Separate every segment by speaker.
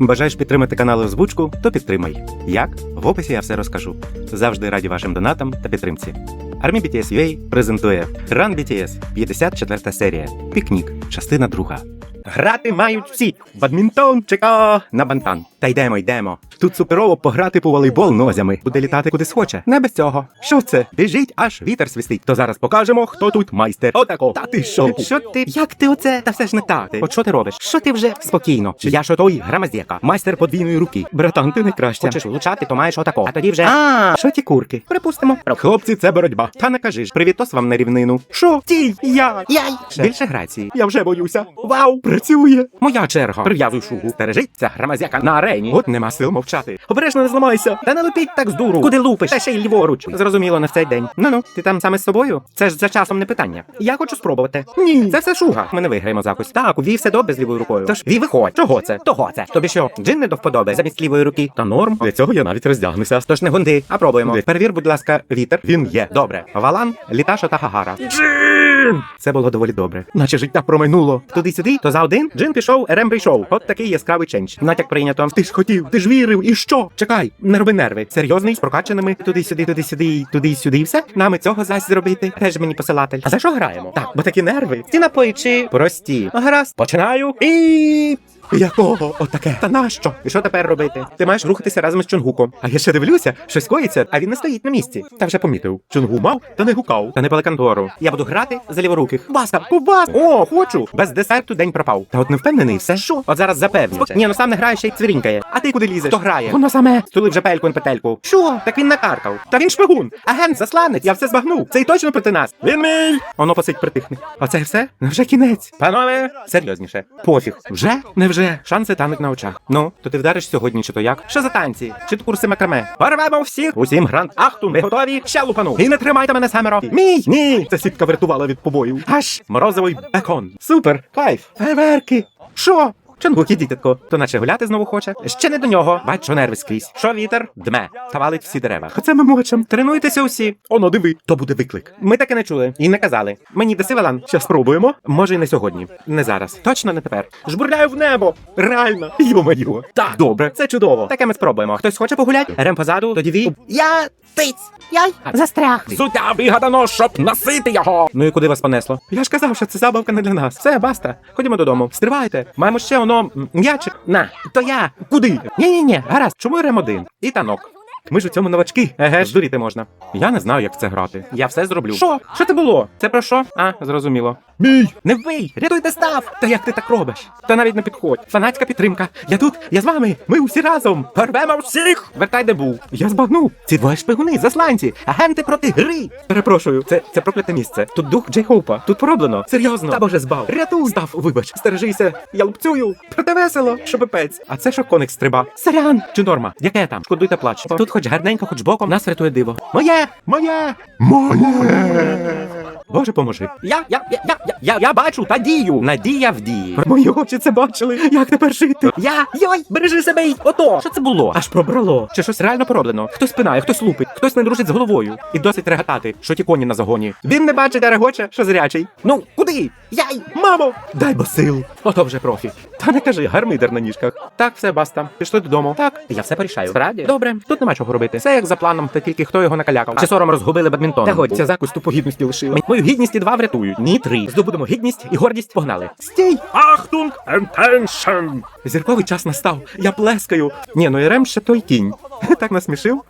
Speaker 1: Бажаєш підтримати канал озвучку, то підтримай. Як? В описі я все розкажу. Завжди раді вашим донатам та підтримці. Армі BTS UA презентує Run BTS, 54 серія. Пікнік, частина 2. Грати мають всі. Бадмінтон чека на бантан. Та йдемо, йдемо. Тут суперово пограти по волейбол нозями. Буде літати куди схоче. Не без цього. Що це? Біжить, аж вітер свистить. То зараз покажемо, хто тут майстер. Отако. Та ти що? Що ти? Як ти оце? Та все ж не так. От що ти робиш? Що ти вже спокійно? Чи я що той грамаздєка, майстер подвійної руки. Братан, ти найкраще. Хочеш влучати, то маєш отако. А тоді вже. А, що ті курки? Припустимо. Хлопці, це боротьба. Та не кажи ж, привітос вам на рівнину. Що? Ті, я. Яй. Більше грації. Я вже боюся. Вау, працює. Моя черга. Прив'язуй шугу. Стережиться грамазяка на арені. От нема сил мовчати. Обережно не зламайся. Та не лупіть так з дуру. Куди лупиш? Та ще й ліворуч. Зрозуміло, не в цей день. Ну ну, ти там саме з собою? Це ж за часом не питання. Я хочу спробувати. Ні, це все шуга. Ми не виграємо закусь. Так, у Ві все добре з лівою рукою. Тож Ві, виходь. Чого це? Того це. Тобі що, джин не до вподоби замість лівої руки? Та норм. Для цього я навіть роздягнуся. Тож не гунди, а пробуємо. Перевір, будь ласка, вітер. Він є. Добре. Валан, Літаша та Гагара. Джин! Це було доволі добре. Наче життя промайнуло. Туди-сюди, то за один. Джин пішов, Ерем прийшов. От такий яскравий ченч. Натяк прийнято. Ти ж хотів, ти ж вірив, і що? Чекай, не роби нерви. Серйозний, з прокачаними. Туди-сюди, туди-сюди, туди-сюди, і все. Нами цього зась зробити. Теж мені посилатель. А за що граємо? Так, бо такі нерви. Ці напої чи прості. Гаразд. Починаю. І. Якого? Отаке. Та нащо? І що тепер робити? Ти маєш рухатися разом з Чонгуком. А я ще дивлюся, щось коїться, а він не стоїть на місці. Та вже помітив. Чонгу мав, та не гукав. Та не палекантору. Я буду грати за ліворуких. Баска, кубас! О, хочу! Без десерту день пропав. Та от не впевнений, все. Що? От зараз запевню. Ні, ну сам не грає, ще й цвірінькає. А ти куди лізеш? Хто грає? Воно саме. Стулив вже пельку петельку. Що? Так він накаркав. Та він шпигун. Агент, засланець, я все збагнув. Цей точно проти нас. Він мій. Воно посить притихне. Оце все? Ну вже кінець. Панове, серйозніше. Пофіг. Вже? Невже? Шанси тануть на очах. Ну, то ти вдариш сьогодні, чи то як? Що за танці? Чи то курси макраме? Порвемо всіх! Усім грант ахту, Ви готові? Ще лупану! І не тримайте мене семеро! Мій! Ні! Це сітка врятувала від побоїв. Аж морозовий бекон. Супер! Кайф! Фейверки! Що? Чонгук, татко. То наче гуляти знову хоче. Ще не до нього. Бачу нерви скрізь. Що вітер? Дме. Та валить всі дерева. Оце ми мочем. Тренуйтеся усі. Оно, диви. То буде виклик. Ми таке не чули. І не казали. Мені даси валан. Ще спробуємо. Може, і не сьогодні. Не зараз. Точно не тепер. Жбурляю в небо. Реально. Йо-моє. Так, добре. Це чудово. Таке ми спробуємо. Хтось хоче погуляти? Рем позаду, тоді ві. Я тиць. Яй. Застряг.
Speaker 2: Суття вигадано, щоб насити його.
Speaker 1: Ну і куди вас понесло? Я ж казав, що це забавка не для нас. Все, баста. Ходімо додому. Стривайте. Маємо ще воно м, м'ячик. На, то я. Куди? Ні, ні, ні. Гаразд. Чому Рем один? І танок. Ми ж у цьому новачки. Еге ж, дуріти можна. Я не знаю, як це грати. Я все зроблю. Що? Що це було? Це про що? А, зрозуміло.
Speaker 2: Мій.
Speaker 1: Не вбий! Рятуйте став! Та як ти так робиш? Та навіть не підходь. Фанатська підтримка. Я тут, я з вами. Ми усі разом. Порвемо всіх! Вертай, де був. Я збагнув. Ці двоє шпигуни, засланці, агенти проти гри. Перепрошую, це, це прокляте місце. Тут дух Джей Хоупа. Тут пороблено. Серйозно. Та боже збав. Рятуй! Став, вибач, стережися. Я лупцюю. Проте весело, що пипець. А це що коник стриба? Сорян! Чи норма? Яке там? Шкодуйте плач. Тут хоч гарненько, хоч боком, нас рятує диво. Моє! Моє!
Speaker 2: Моє.
Speaker 1: Боже, поможи. Я, я, я, я, я, я, бачу та дію. Надія в дії. Мої очі це бачили. Як тепер жити? Я, йой, бережи себе й ото. Що це було? Аж пробрало. Чи щось реально пороблено? Хтось спинає, хтось лупить, хтось не дружить з головою. І досить реготати, що ті коні на загоні. Він не бачить, а регоче, що зрячий. Ну, куди? Яй, мамо! Дай бо сил. Ото вже профі. Та не кажи, гармидер на ніжках. Так, все, баста. Пішли додому. Так, я все порішаю. Справді? Добре, тут нема чого робити. Все як за планом, та тільки хто його накалякав. Чи сором розгубили бадмінтон. Та годь, ця закусь тупо гідності лишила. Мою гідність і два врятують. Ні, три. Здобудемо гідність і гордість. Погнали. Стій!
Speaker 2: Ахтунг attention.
Speaker 1: Зірковий час настав. Я плескаю. Ні, ну і Рем ще той кінь. Так насмішив.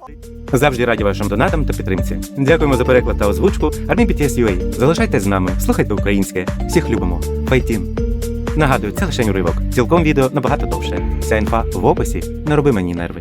Speaker 1: Завжди раді вашим донатам та підтримці. Дякуємо за переклад та озвучку. BTS UA. Залишайтесь з нами, слухайте українське. Всіх любимо. Файтін. Нагадую, це лише уривок. Цілком відео набагато довше. Вся інфа в описі. Не роби мені нерви.